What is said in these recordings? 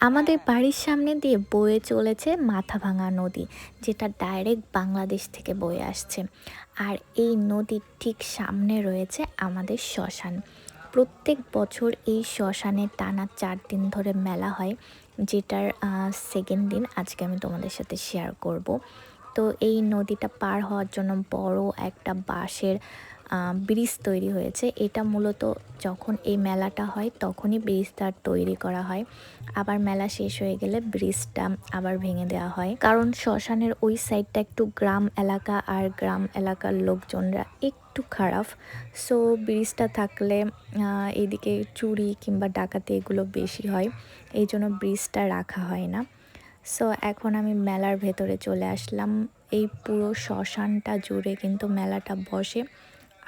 আমাদের বাড়ির সামনে দিয়ে বয়ে চলেছে মাথাভাঙা নদী যেটা ডাইরেক্ট বাংলাদেশ থেকে বয়ে আসছে। আর এই নদীর ঠিক সামনে রয়েছে আমাদের শ্মশান। প্রত্যেক বছর এই শ্মশানে টানা চার দিন ধরে মেলা হয় যেটার সেকেন্ড দিন আজকে আমি তোমাদের সাথে শেয়ার করব। তো এই নদীটা পার হওয়ার জন্য বড় একটা বাঁশের ব্রিজ তৈরি হয়েছে। এটা মূলত যখন এই মেলাটা হয়, তখনই ব্রিজটা তৈরি করা হয়। আবার মেলা শেষ হয়ে গেলে ব্রিজটা আবার ভেঙে দেওয়া হয়। কারণ শ্মশানের ওই সাইডটা একটু গ্রাম এলাকা আর গ্রাম এলাকার লোকজনরা একটু খারাপ। সো ব্রিজটা থাকলে এদিকে চুরি কিংবা ডাকাতি এগুলো বেশি হয়। এই জন্য ব্রিজটা রাখা হয় না। সো এখন আমি মেলার ভেতরে চলে আসলাম। এই পুরো শ্মশানটা জুড়ে কিন্তু মেলাটা বসে।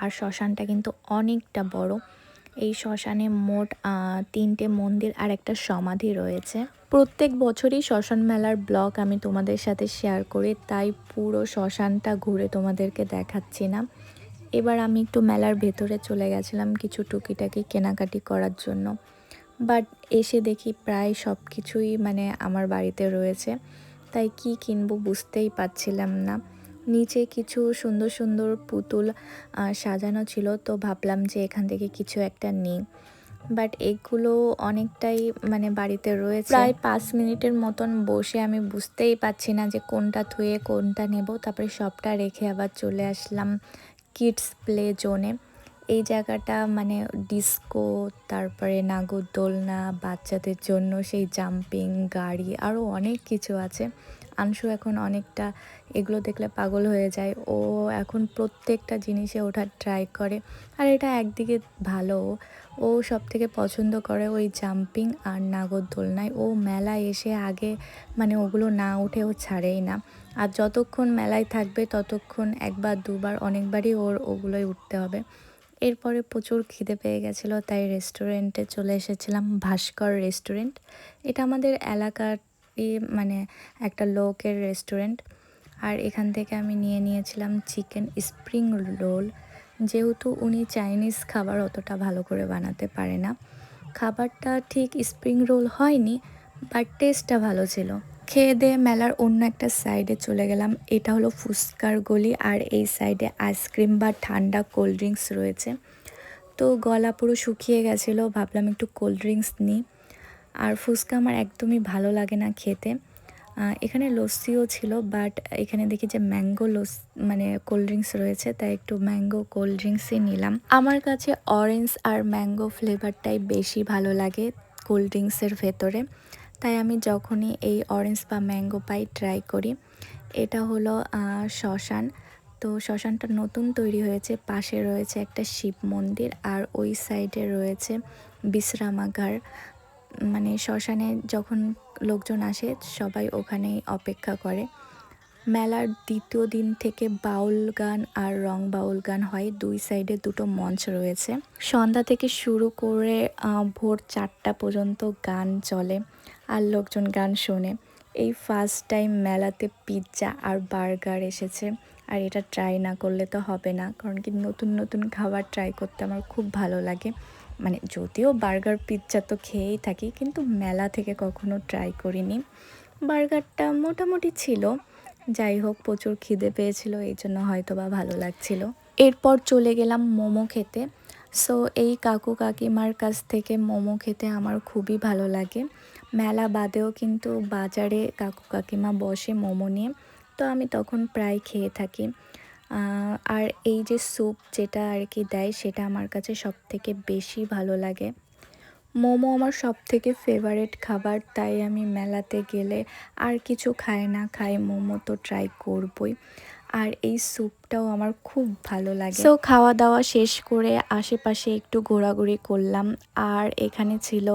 আর শ্মশানটা কিন্তু অনেকটা বড়। এই শ্মশানে মোট তিনটে মন্দির আর একটা সমাধি রয়েছে। প্রত্যেক বছরই শ্মশান মেলার ব্লগ আমি তোমাদের সাথে শেয়ার করি, তাই পুরো শ্মশানটা ঘুরে তোমাদেরকে দেখাচ্ছি না। এবার আমি একটু মেলার ভেতরে চলে গেছিলাম কিছু টুকিটাকি কেনাকাটি করার জন্য। বাট এসে দেখি প্রায় সব কিছুই মানে আমার বাড়িতে রয়েছে। তাই কি কিনবো বুঝতেই পারছিলাম না। নিচে কিছু সুন্দর সুন্দর পুতুল সাজানো ছিল, তো ভাবলাম যে এখান থেকে কিছু একটা নিই। বাট এগুলো অনেকটাই মানে বাড়িতে রয়েছে। প্রায় পাঁচ মিনিটের মতন বসে আমি বুঝতেই পাচ্ছি না যে কোনটা ধুয়ে কোনটা নেব। তারপরে সবটা রেখে আবার চলে আসলাম কিডস প্লে জোনে। এই জায়গাটা মানে ডিস্কো, তারপরে নাগরদোলনা, বাচ্চাদের জন্য সেই জাম্পিং, গাড়ি আরও অনেক কিছু আছে। আংশু এখন অনেকটা, এগুলো দেখলে পাগল হয়ে যায়। ও এখন প্রত্যেকটা জিনিসে ওঠার ট্রাই করে। আর এটা একদিকে ভালো। ও সব থেকে পছন্দ করে ওই জাম্পিং আর নাগরদোলনায় ও মেলায় এসে আগে মানে ওগুলো না উঠে ও ছাড়েই না। আর যতক্ষণ মেলায় থাকবে ততক্ষণ একবার, দুবার, অনেকবারই ওর ওগুলোই উঠতে হবে। এরপরে প্রচুর খিদে পেয়ে গেছিল, তাই রেস্টুরেন্টে চলে এসেছিলাম, ভাস্কর রেস্টুরেন্ট এটা আমাদের এলাকার মানে একটা লোকের রেস্টুরেন্ট আর এখান থেকে আমি নিয়ে নিয়েছিলাম চিকেন স্প্রিং রোল যেহেতু উনি চাইনিজ খাবার অতটা ভালো করে বানাতে পারে না। খাবারটা ঠিক স্প্রিং রোল হয়নি বাট টেস্টটা ভালো ছিল। খেয়ে দিয়ে মেলার অন্য একটা সাইডে চলে গেলাম। এটা হলো ফুচকার গলি আর এই সাইডে আইসক্রিম বা ঠান্ডা কোল্ড ড্রিঙ্কস রয়েছে। তো গলা পুরো শুকিয়ে গেছিল, ভাবলাম একটু কোল্ড ড্রিঙ্কস নিই। আর ফুচকা আমার একদমই ভালো লাগে না খেতে। এখানে লস্যিও ছিল বাট এখানে দেখি যে ম্যাঙ্গো লস মানে কোল্ড ড্রিঙ্কস রয়েছে, তাই একটু ম্যাঙ্গো কোল্ড ড্রিঙ্কসই নিলাম। আমার কাছে অরেঞ্জ আর ম্যাঙ্গো ফ্লেভারটাই বেশি ভালো লাগে কোল্ড ড্রিঙ্কসের ভেতরে। তাই আমি যখনই এই অরেঞ্জ বা ম্যাঙ্গো পাই ট্রাই করি। এটা হলো শ্মশান। তো শ্মশানটা নতুন তৈরি হয়েছে, পাশে রয়েছে একটা শিব মন্দির, আর ওই সাইডে রয়েছে বিশ্রামাগার। মানে শ্মশানে যখন লোকজন আসে, সবাই ওখানেই অপেক্ষা করে। মেলার দ্বিতীয় দিন থেকে বাউল গান আর রং বাউল গান হয়। দুই সাইডে দুটো মঞ্চ রয়েছে। সন্ধ্যা থেকে শুরু করে ভোর চারটা পর্যন্ত গান চলে আর লোকজন গান শোনে। এই ফার্স্ট টাইম মেলাতে পিৎজা আর বার্গার এসেছে। আর এটা ট্রাই না করলে তো হবে না, কারণ কি নতুন নতুন খাবার ট্রাই করতে আমার খুব ভালো লাগে। মানে যদিও বার্গার পিৎজা তো খেয়েই থাকি, কিন্তু মেলা থেকে কখনো ট্রাই করিনি। বার্গারটা মোটামুটি ছিল, যাই হোক প্রচুর খিদে পেয়েছিল, এই জন্য হয়তো বা ভালো লাগছিল। এরপর চলে গেলাম মোমো খেতে। সো এই কাকু কাকিমার কাছ থেকে মোমো খেতে আমার খুবই ভালো লাগে। মেলা বাদেও কিন্তু বাজারে কাকু কাকিমা বসে মোমো নিয়ে, তো আমি তখন প্রায় খেয়ে থাকি। আর এই যে স্যুপ যেটা আর কি দেয়, সেটা আমার কাছে সব থেকে বেশি ভালো লাগে। মোমো আমার সব থেকে ফেভারেট খাবার, তাই আমি মেলাতে গেলে আর কিছু খাই না, খাই মোমো তো ট্রাই করবই। আর এই স্যুপটাও আমার খুব ভালো লাগে। সো খাওয়া দাওয়া শেষ করে আশেপাশে একটু ঘোরাঘুরি করলাম। আর এখানে ছিল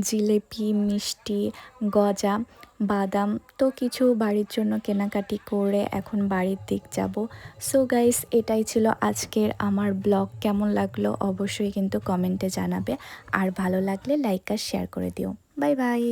জিলেপি, মিষ্টি, গজা, বাদাম। তো কিছু বাড়ির জন্য কেনাকাটি করে এখন বাড়ির দিক যাব। সো গাইস এটাই ছিল আজকের আমার ব্লগ। কেমন লাগল অবশ্যই কিন্তু কমেন্টে জানাবে। আর ভালো লাগলে লাইক আর শেয়ার করে দিও। Bye bye.